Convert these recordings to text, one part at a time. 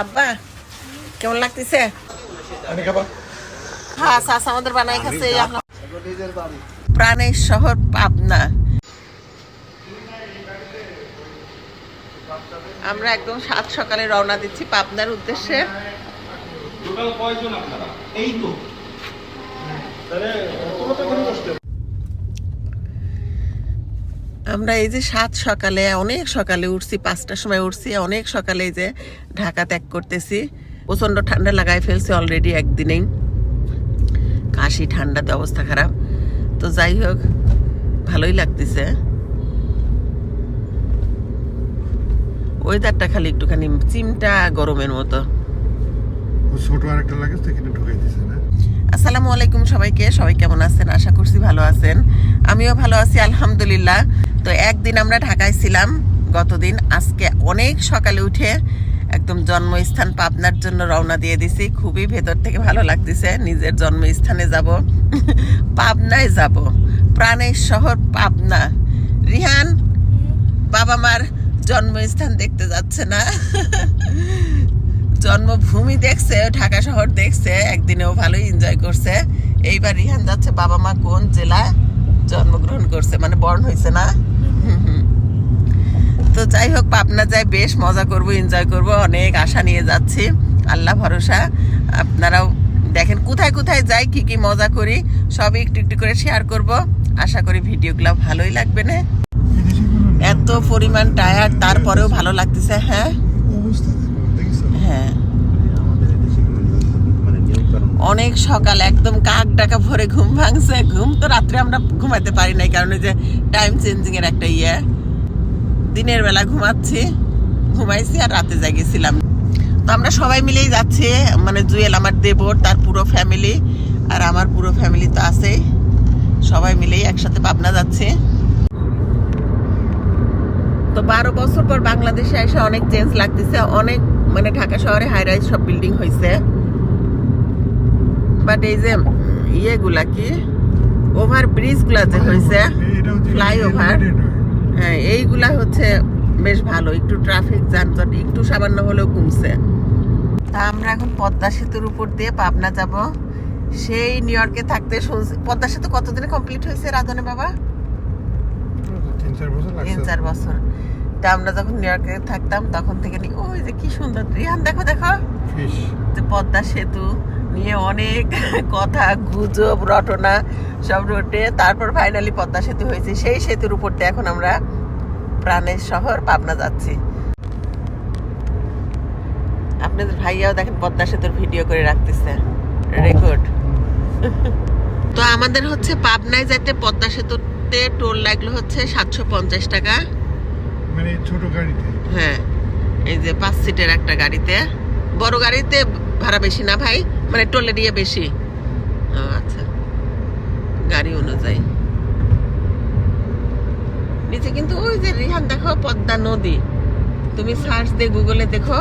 আব্বা কেমন লাগতেছে? হ্যাঁ শাস আমাদের বানাই খাচ্ছে প্রাণের শহর পাবনা। আমরা একদম সাত সকালে রওনা দিচ্ছি পাবনার উদ্দেশ্যে। টোটাল কয়জন আপনারা? এই তো। তাহলে কোনো তো কোনো কষ্ট আমরা এই যে সাত সকালে অনেক সকালে উঠছি পাঁচটার সময় উঠছি অনেক সকালে এই যে ঢাকা ত্যাগ করতেছি। প্রচণ্ড ঠান্ডা লাগাই ফেলছে অলরেডি একদিনেই। কাশি ঠান্ডাতে অবস্থা খারাপ। তো যাই হোক ভালোই লাগতেছে। ওয়েদারটা খালি একটুখানি চিমটা গরমের মতো। ছোট আরেকটা লাগে সেখানে ঢুকাই দিছে না। আসসালামু আলাইকুম সবাইকে সবাই কেমন আছেন? আশা করছি ভালো আছেন। আমিও ভালো আছি আলহামদুলিল্লাহ। তো একদিন আমরা ঢাকায় ছিলাম গতদিন। আজকে অনেক সকালে উঠে একদম জন্মস্থান পাবনার জন্য রওনা দিয়ে দিছি। খুবই ভেতর থেকে ভালো লাগতেছে, নিজের জন্মস্থানে যাব, পাবনায় যাব। প্রাণের শহর পাবনা। রিহান, বাবা মার জন্মস্থান দেখতে যাচ্ছে না। জন্মভূমি দেখছে, ঢাকা শহর দেখছে, একদিনেও ভালোই এনজয় করছে। এইবার রিহান যাচ্ছে বাবা মা কোন জেলা জন্মগ্রহণ করছে? মানে বর্ণ হয়েছে না। তো যাই হোক পাবনা যাই বেশ মজা করব এনজয় করব অনেক আশা নিয়ে যাচ্ছি। আল্লাহ ভরসা। আপনারাও দেখেন কোথায় কোথায় যাই কি কি মজা করি সবই একটু একটু করে শেয়ার করব। আশা করি ভিডিওগুলো ভালোই লাগবে না? না। এত পরিমাণ টায়ার তারপরেও ভালো লাগতেছে হ্যাঁ অবস্থা দেখো দেখিস হ্যাঁ আমাদের দেশে মানে নিয়ম কানুন অনেক সকাল, একদম কাক ডাকা ভরে ঘুম ভাঙছে। ঘুম তো রাত্রে আমরা ঘুমাতে পারি নাই, কারণ যে টাইম চেঞ্জিং এর একটা ইয়ে। দিনের বেলা ঘুমাচ্ছি, ঘুমাইছি আর রাতে জাগিয়েছিলাম তো আমরা সবাই মিলেই যাচ্ছি মানে জুয়েল আমার দেবর, তার পুরো ফ্যামিলি আর আমার পুরো ফ্যামিলি তো আছেই। সবাই মিলেই একসাথে পাবনা যাচ্ছে। তো বারো বছর পর বাংলাদেশে এসে অনেক চেঞ্জ লাগতেছে, অনেক মানে ঢাকা শহরে হাই রাইজ সব বিল্ডিং হয়েছে বাট এই যে ইয়েগুলা কি? ওভার ব্রিজগুলা যে হয়েছে ফ্লাইওভার হ্যাঁ এইগুলা হচ্ছে বেশ ভালো। একটু ট্রাফিক যানজট একটু সামান্য হলেও কমছে। তা আমরা এখন পদ্মা সেতুর উপর দিয়ে পাবনা যাব। সেই নিউ ইয়র্কে থাকতে শুনছি পদ্মা সেতু কতদিনে কমপ্লিট হয়েছে রাধনে বাবা? তিন চার বছর তা আমরা যখন নিউ ইয়র্কে থাকতাম তখন থেকে ওই যে কি সুন্দর রিহান দেখো দেখো। পদ্মা সেতু। নিয়ে অনেক কথা গুজব রটনা সব রটে। তারপর ফাইনালি পদ্মা সেতু হয়েছে। সেই সেতুর উপর দিয়ে এখন আমরা প্রাণের শহর পাবনা যাচ্ছি। আপনাদের ভাইয়াও দেখেন পদ্মা সেতুর ভিডিও করে রাখতেছে। রেকর্ড তো আমাদের হচ্ছে পাবনায় যেতে পদ্মা সেতুতে টোল লাগল হচ্ছে সাতশো পঞ্চাশ টাকা। মানে ছোট গাড়িতে। হ্যাঁ এই যে পাঁচ সিটের একটা গাড়িতে। বড় গাড়িতে ভাড়া বেশি না ভাই। মানে টোলে দিয়ে বেশি। আচ্ছা। গাড়ি অনুযায়ী। নিচে কিন্তু ওই যে রিহান দেখো পদ্মা নদী। তুমি সার্চ দিয়ে গুগলে দেখো।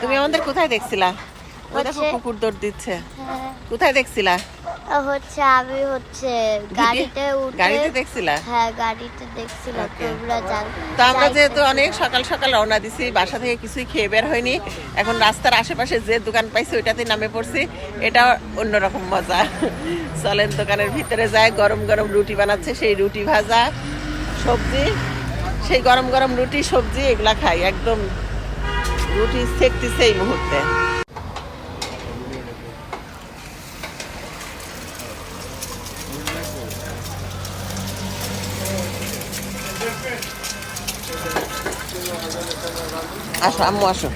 তুমি আমাদের কোথায় দেখছিলা? ওই দেখো কুকুর দৌড় দিচ্ছে। হ্যাঁ, কোথায় দেখছিলা? হচ্ছে আমি হচ্ছে গাড়িতে উঠে গাড়িতে দেখছিলা? হ্যাঁ গাড়িতে দেখছিলাম. তোমরা জান। তো আমরা যেহেতু অনেক সকাল সকাল রওনা দিছি বাসা থেকে কিছুই খেয়ে বের হয়নি। এখন রাস্তার আশেপাশে যে দোকান পাইছি ওইটাতে নামে পড়ছি। এটা অন্যরকম মজা। চলেন দোকানের ভিতরে যায় গরম গরম রুটি বানাচ্ছে সেই রুটি ভাজা সবজি। সেই গরম গরম রুটি সবজি এগুলা খাই। একদম রুটি সেকতেছে এই মুহূর্তে। আসো আম্মু আসো।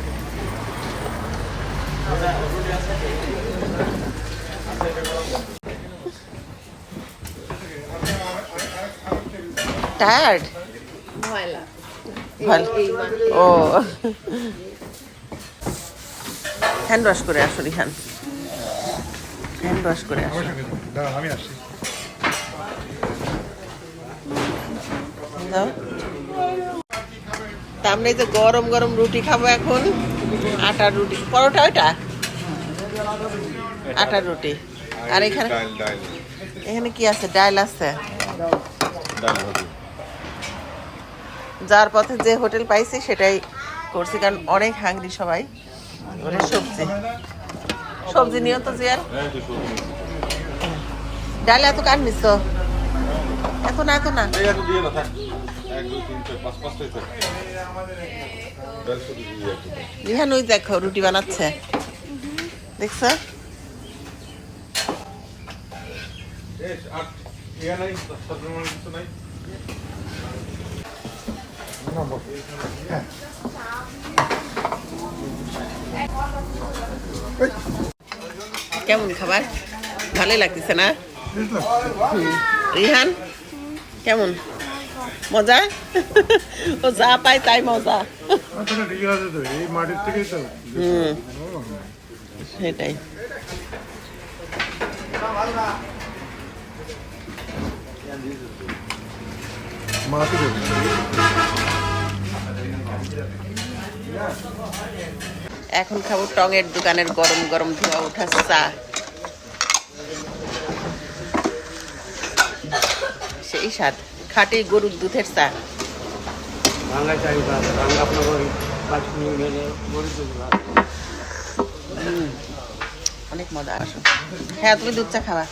টায়ার্ড ও। হ্যান্ড ওয়াশ করে আসো রিহান। হ্যান্ড ওয়াশ করে আসো। আমি আসছি। দাও। তা আমরা এই যে গরম গরম রুটি খাব এখন। আটার রুটি। পরোটা ওইটা? আটার রুটি। আর এখানে? এখানে কি আছে? ডাল আছে। যার পথে যে হোটেল পাইছি সেটাই করছি কারণ অনেক হাঙ্গরি সবাই। এবারে সবজি। সবজি নিও তো জিয়ার ডাল এত কার নিস এত না এত না। রিহান ওই দেখো রুটি বানাচ্ছে। দেখছ? কেমন খাবার? ভালোই লাগতেছে না? রিহান কেমন? মজা? ও যা পায় তাই মজা। সেটাই। এখন খাব টঙের দোকানের গরম গরম ধোয়া ওঠা চা। সেই স্বাদ। খাঁটি গরুর দুধের চা। অনেক মজা আসো। হ্যাঁ তুমি দুধ চা খাবা।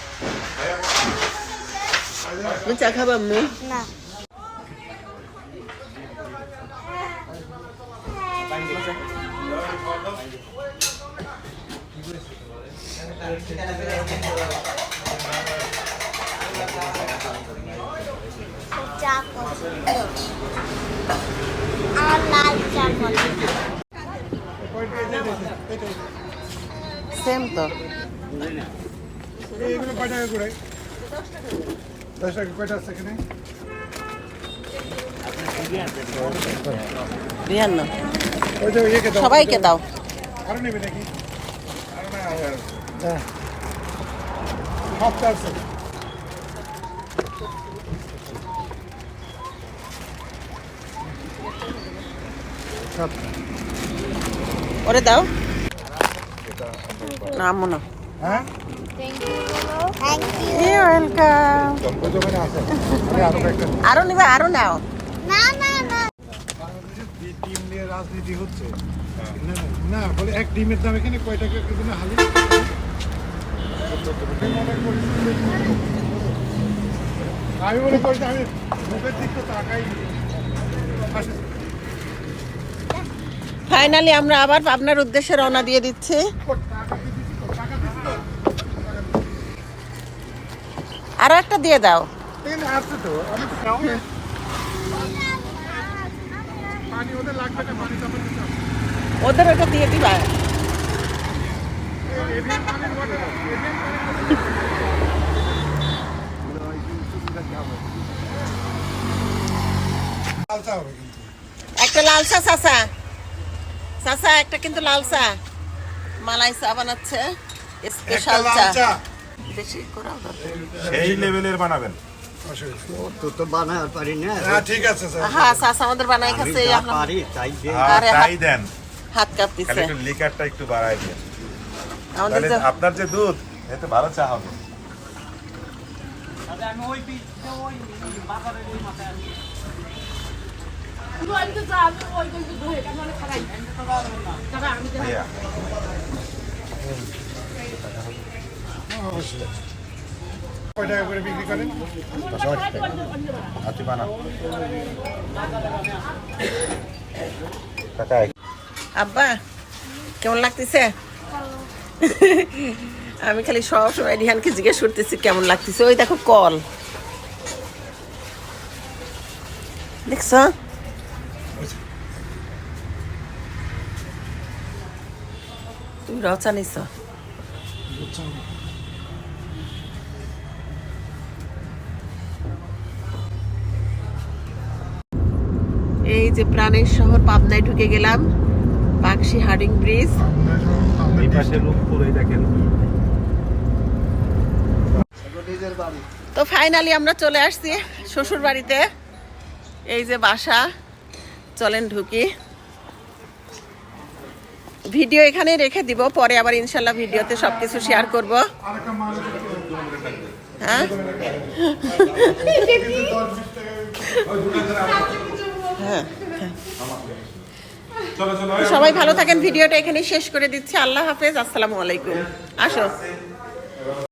তুমি চা খাবা আম্মু? না। চা সেম তো। এইগুলো কয় টাকা করে? দশ টাকা কয়টা আছে এখানে? সবাইকে দাও। আরও নেবে নাকি? আরও না হ্যাঁ আছে ওরে দাও। না আম্মু না। হ্যাঁ? আরে নিবা আরও নাও। না না না। টিম নিয়ে রাজনীতি হচ্ছে। না, না বলে এক ডিমের দাম এখানে কয় টাকা করে না হালি? আমি মনে করি যে আমি মুখের দিক তো তাকাই ফাইনালি আমরা আবার পাবনার উদ্দেশ্যে রওনা দিয়ে দিচ্ছি। আরও একটা দিয়ে দাও। ওদের ওটা দিয়ে দিবা। একটা লাল চা চাচা একটা কিন্তু লাল চা। মালাই চা বানাচ্ছে। স্পেশাল চা। বেশি করাও সেই লেভেলের বানাবেন। আপনার যে দুধ এতে ভালো চা হবে। কয় টাকা করে বিক্রি করেন? হাতি বানাও। আব্বা কেমন লাগতেছে? আমি খালি সব সময় রিহানকে জিজ্ঞেস করতেছি কেমন লাগতেছে? ওই দেখো কল। দেখছ? তুমি রচা নিছ। এই যে প্রাণের শহর পাবনায় ঢুকে গেলাম পাকশি হার্ডিং ব্রিজ। এই পাশে রূপপুর দেখেন। তো ফাইনালি আমরা চলে আসছি শ্বশুর বাড়িতে এই যে বাসা চলেন ঢুকি। ভিডিও এখানে রেখে দিব, পরে আবার ইনশাল্লাহ ভিডিওতে সবকিছু শেয়ার করব। হ্যাঁ? হ্যাঁ চলো সবাই ভালো থাকেন, ভিডিওটা এখানে শেষ করে দিচ্ছি। আল্লাহ হাফেজ, আসসালামু আলাইকুম। আসো।